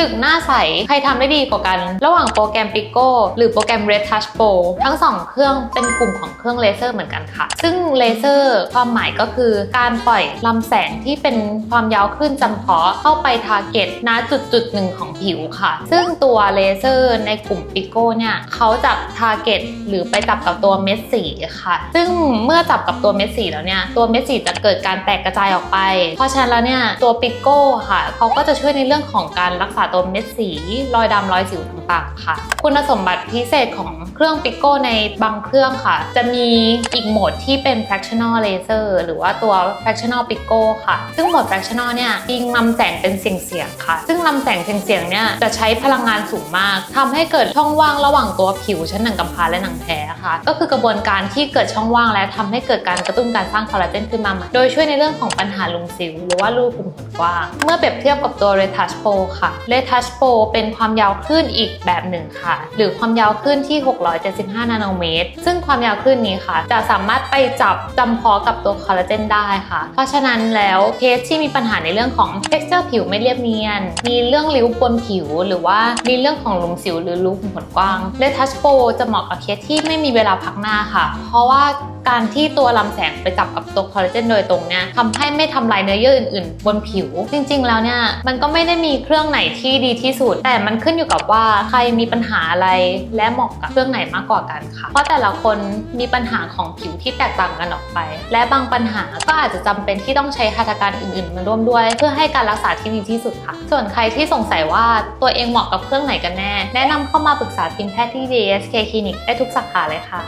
สึกหน้าใส ใครทำได้ดีกว่ากัน ระหว่างโปรแกรม Pico หรือโปรแกรม Red Touch Pro ทั้งสองเครื่องเป็นกลุ่มของเครื่องเลเซอร์เหมือนกันค่ะ ซึ่งเลเซอร์ความหมายก็คือการปล่อยลำแสงที่เป็นความยาวคลื่นจำเพาะเข้าไปทาร์เก็ตณจุดจุดหนึ่งของผิวค่ะ ซึ่งตัวเลเซอร์ในกลุ่ม Pico เนี่ยเขาจับทาร์เก็ตหรือไปจับกับตัวเม็ดสีค่ะ ซึ่งเมื่อจับกับตัวเม็ดสีแล้วเนี่ยตัวเม็ดสีจะเกิดการแตกกระจายออกไป เพราะฉะนั้นแล้วเนี่ยตัวปิโก้ค่ะเขาก็จะช่วยในเรื่องของการรักษาตัวเม็ดสี รอยดำรอยสิวต่างๆ ค่ะ คุณสมบัติพิเศษของเครื่องปิโก้ในบางเครื่องค่ะ จะมีอีกโหมดที่เป็น fractional laser หรือว่าตัว fractional pico ค่ะ ซึ่งโหมด fractional เนี่ยยิงลำแสงเป็นเสียงๆค่ะ ซึ่งลำแสงเสียงๆเนี่ยจะใช้พลังงานสูงมากทำให้เกิดช่องว่างระหว่างตัวผิวชั้นหนังกำพร้าและหนังแท้ค่ะ ก็คือกระบวนการที่เกิดช่องว่างและทำให้เกิดการกระตุ้นการสร้างคอลลาเจนขึ้นมาใหม่โดยช่วยในเรื่องของปัญหาลุมสิว หรือว่ารูขุมขนกว้าง เมื่อเปรียบเทียบกับตัว Retouch Pro ค่ะ Retouch Pro เป็นความยาวคลื่นอีกแบบหนึ่งค่ะ หรือความยาวคลื่นที่ 675 นาโนเมตร ซึ่งความยาวคลื่นนี้ค่ะ จะสามารถไปจับจำเพาะกับตัวคอลลาเจนได้ค่ะ เพราะฉะนั้นแล้วเคสที่มีปัญหาในเรื่องของ texture ผิวไม่เรียบเนียน มีเรื่องริ้วบนผิว หรือว่ามีเรื่องของหลุมสิวหรือรูขุมขนกว้าง Retouch Pro จะเหมาะกับเคสที่ไม่มีเวลาพักหน้าค่ะ เพราะว่า การที่ตัวลำแสงไปจับกับตัวคอลลาเจนโดยตรงเนี่ยทำให้ไม่ทำลายเนื้อเยื่ออื่นๆ บนผิว จริง ๆ แล้วเนี่ยมันก็ไม่ได้มีเครื่องไหนที่ดีที่สุด แต่มันขึ้นอยู่กับว่าใครมีปัญหาอะไรและเหมาะกับเครื่องไหนมากกว่ากันค่ะ เพราะแต่ละคนมีปัญหาของผิวที่แตกต่างกันออกไป และบางปัญหาก็อาจจะจำเป็นที่ต้องใช้หัตถการอื่นๆ มาร่วมด้วย เพื่อให้การรักษาที่ดีที่สุดค่ะ ส่วนใครที่สงสัยว่าตัวเองเหมาะกับเครื่องไหนกันแน่ แนะนำเข้ามาปรึกษาทีมแพทย์ที่ DSK Clinic ได้ทุกสาขาเลยค่ะ